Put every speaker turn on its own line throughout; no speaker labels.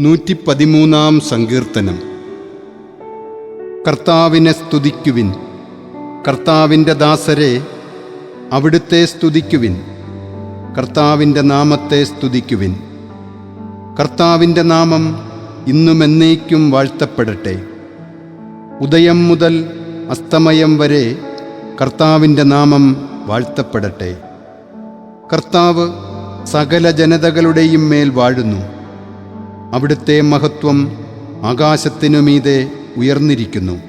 നൂറ്റി പതിമൂന്നാം സങ്കീർത്തനം. കർത്താവിനെ സ്തുതിക്കുവിൻ. കർത്താവിന്റെ ദാസരെ അവിടുത്തെ സ്തുതിക്കുവിൻ. കർത്താവിന്റെ നാമത്തെ സ്തുതിക്കുവിൻ. കർത്താവിന്റെ നാമം ഇന്നും എന്നേക്കും വാഴ്ത്തപ്പെടട്ടെ. ഉദയം മുതൽ അസ്തമയം വരെ കർത്താവിന്റെ നാമം വാഴ്ത്തപ്പെടട്ടെ. കർത്താവ് സകല ജനതകളുടെയും മേൽ വാഴുന്നു. അവിടുത്തെ മഹത്വം ആകാശത്തിനുമീതെ ഉയർന്നിരിക്കുന്നു.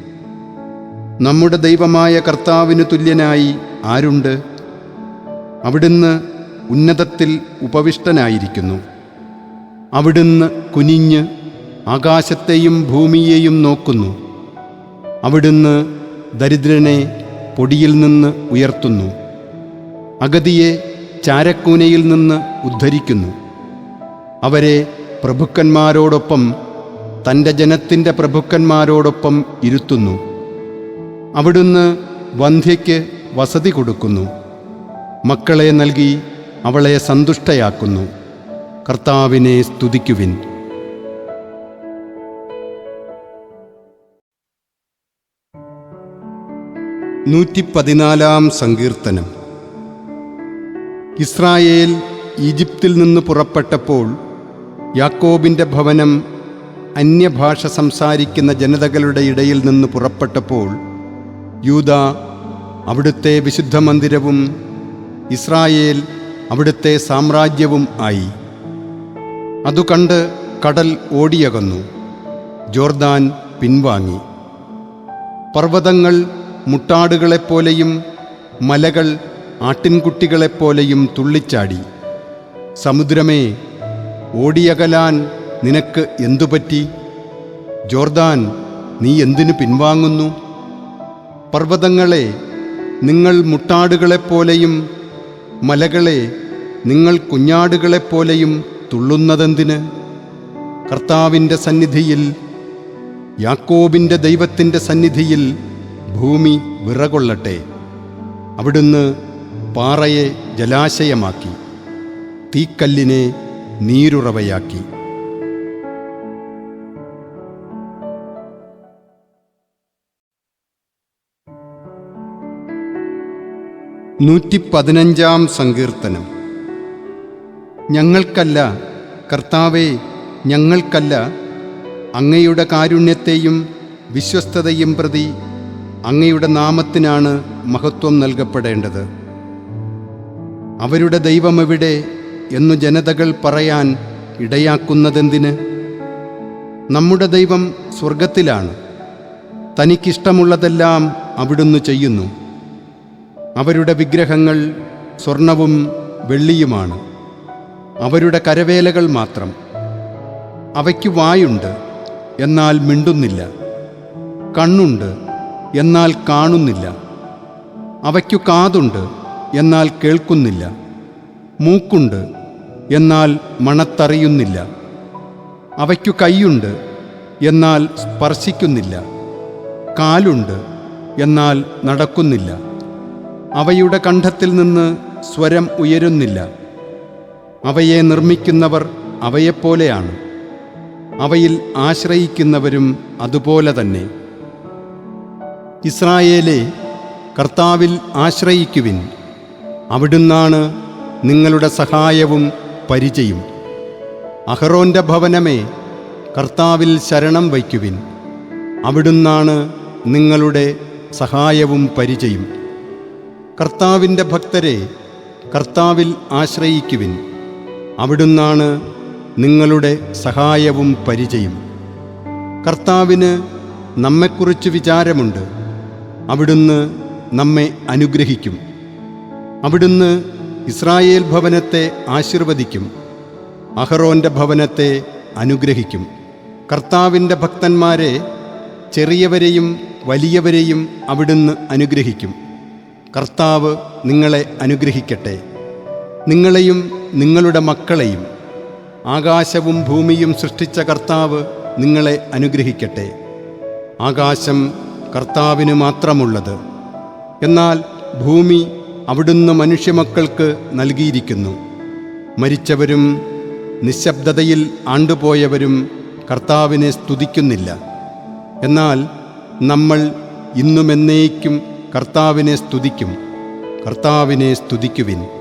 നമ്മുടെ ദൈവമായ കർത്താവിന് തുല്യനായി ആരുണ്ട്? അവിടുന്ന് ഉന്നതത്തിൽ ഉപവിഷ്ടനായിരിക്കുന്നു. അവിടുന്ന് കുനിഞ്ഞ് ആകാശത്തെയും ഭൂമിയെയും നോക്കുന്നു. അവിടുന്ന് ദരിദ്രനെ പൊടിയിൽ നിന്ന് ഉയർത്തുന്നു. അഗതിയെ ചാരക്കൂനയിൽ നിന്ന് ഉദ്ധരിക്കുന്നു. അവരെ പ്രഭുക്കന്മാരോടൊപ്പം തന്റെ ജനത്തിന്റെ പ്രഭുക്കന്മാരോടൊപ്പം ഇരുത്തുന്നു. അവിടുന്ന് വന്ധ്യയ്ക്ക് വസതി കൊടുക്കുന്നു. മക്കളെ നൽകി അവളെ സന്തുഷ്ടയാക്കുന്നു. കർത്താവിനെ സ്തുതിക്കുവിൻ. നൂറ്റി പതിനാലാം സങ്കീർത്തനം. ഇസ്രായേൽ ഈജിപ്തിൽ നിന്ന് പുറപ്പെട്ടപ്പോൾ യാക്കോബിന്റെ ഭവനം അന്യഭാഷ സംസാരിക്കുന്ന ജനതകളുടെ ഇടയിൽ നിന്ന് പുറപ്പെട്ടപ്പോൾ യൂത അവിടുത്തെ വിശുദ്ധ മന്ദിരവും ഇസ്രായേൽ അവിടുത്തെ സാമ്രാജ്യവും ആയി. അതുകണ്ട് കടൽ ഓടിയകന്നു ജോർദാൻ പിൻവാങ്ങി. പർവതങ്ങൾ മുട്ടാടുകളെപ്പോലെയും മലകൾ ആട്ടിൻകുട്ടികളെപ്പോലെയും തുള്ളിച്ചാടി. സമുദ്രമേ ഓടിയകലാൻ നിനക്ക് എന്തുപറ്റി ജോർദാൻ നീ എന്തിനു പിൻവാങ്ങുന്നു? പർവതങ്ങളെ നിങ്ങൾ മുട്ടാടുകളെപ്പോലെയും മലകളെ നിങ്ങൾ കുഞ്ഞാടുകളെപ്പോലെയും തുള്ളുന്നതെന്തിന്? കർത്താവിന്റെ സന്നിധിയിൽ യാക്കോബിന്റെ ദൈവത്തിന്റെ സന്നിധിയിൽ ഭൂമി വിറകൊള്ളട്ടെ. അവിടുന്ന് പാറയെ ജലാശയമാക്കി. തീക്കല്ലിനെ നീരുറവയാക്കി. നൂറ്റി പതിനഞ്ചാം സങ്കീർത്തനം. ഞങ്ങൾക്കല്ല കർത്താവെ ഞങ്ങൾക്കല്ല അങ്ങയുടെ കാരുണ്യത്തെയും വിശ്വസ്തതയും പ്രതി അങ്ങയുടെ നാമത്തിനാണ് മഹത്വം നൽകപ്പെടേണ്ടത്. അവരുടെ ദൈവമെവിടെ എന്നു ജനതകൾ പറയാൻ ഇടയാക്കുന്നതെന്തിന്? നമ്മുടെ ദൈവം സ്വർഗത്തിലാണ് തനിക്കിഷ്ടമുള്ളതെല്ലാം അവിടുന്ന് ചെയ്യുന്നു. അവരുടെ വിഗ്രഹങ്ങൾ സ്വർണവും വെള്ളിയുമാണ്. അവരുടെ കരവേലകൾ മാത്രം. അവയ്ക്ക് വായുണ്ട് എന്നാൽ മിണ്ടുന്നില്ല. കണ്ണുണ്ട് എന്നാൽ കാണുന്നില്ല. അവയ്ക്കു കാതുണ്ട് എന്നാൽ കേൾക്കുന്നില്ല. മൂക്കുണ്ട് എന്നാൽ മണത്തറിയുന്നില്ല. അവയ്ക്കു കൈയുണ്ട് എന്നാൽ സ്പർശിക്കുന്നില്ല. കാലുണ്ട് എന്നാൽ നടക്കുന്നില്ല. അവയുടെ കണ്ഠത്തിൽ നിന്ന് സ്വരം ഉയരുന്നില്ല. അവയെ നിർമ്മിക്കുന്നവർ അവയെപ്പോലെയാണ്. അവയിൽ ആശ്രയിക്കുന്നവരും അതുപോലെ തന്നെ. ഇസ്രായേലെ കർത്താവിൽ ആശ്രയിക്കുവിൻ. അവിടുന്നാണ് നിങ്ങളുടെ സഹായവും പരിചയും. അഹറോന്റെ ഭവനമേ കർത്താവിൽ ശരണം വയ്ക്കുവിൻ. അവിടുന്നാണ് നിങ്ങളുടെ സഹായവും പരിചയും. കർത്താവിന്റെ ഭക്തരെ കർത്താവിൽ ആശ്രയിക്കുവിൻ. അവിടുന്നാണ് നിങ്ങളുടെ സഹായവും പരിചയും. കർത്താവിന് നമ്മെക്കുറിച്ച് വിചാരമുണ്ട്. അവിടുന്ന് നമ്മെ അനുഗ്രഹിക്കും. അവിടുന്ന് ഇസ്രായേൽ ഭവനത്തെ ആശീർവദിക്കും. അഹറോന്റെ ഭവനത്തെ അനുഗ്രഹിക്കും. കർത്താവിന്റെ ഭക്തന്മാരെ ചെറിയവരെയും വലിയവരെയും അവിടുന്ന് അനുഗ്രഹിക്കും. കർത്താവ് നിങ്ങളെ അനുഗ്രഹിക്കട്ടെ. നിങ്ങളെയും നിങ്ങളുടെ മക്കളെയും. ആകാശവും ഭൂമിയും സൃഷ്ടിച്ച കർത്താവ് നിങ്ങളെ അനുഗ്രഹിക്കട്ടെ. ആകാശം കർത്താവിന് മാത്രമുള്ളത്. എന്നാൽ ഭൂമി അവിടുന്ന് മനുഷ്യമക്കൾക്ക് നൽകിയിരിക്കുന്നു. മരിച്ചവരും നിശബ്ദതയിൽ ആണ്ടുപോയവരും കർത്താവിനെ സ്തുതിക്കുന്നില്ല. എന്നാൽ നമ്മൾ ഇന്നുമെന്നേക്കും കർത്താവിനെ സ്തുതിക്കും. കർത്താവിനെ സ്തുതിക്കുവിൻ.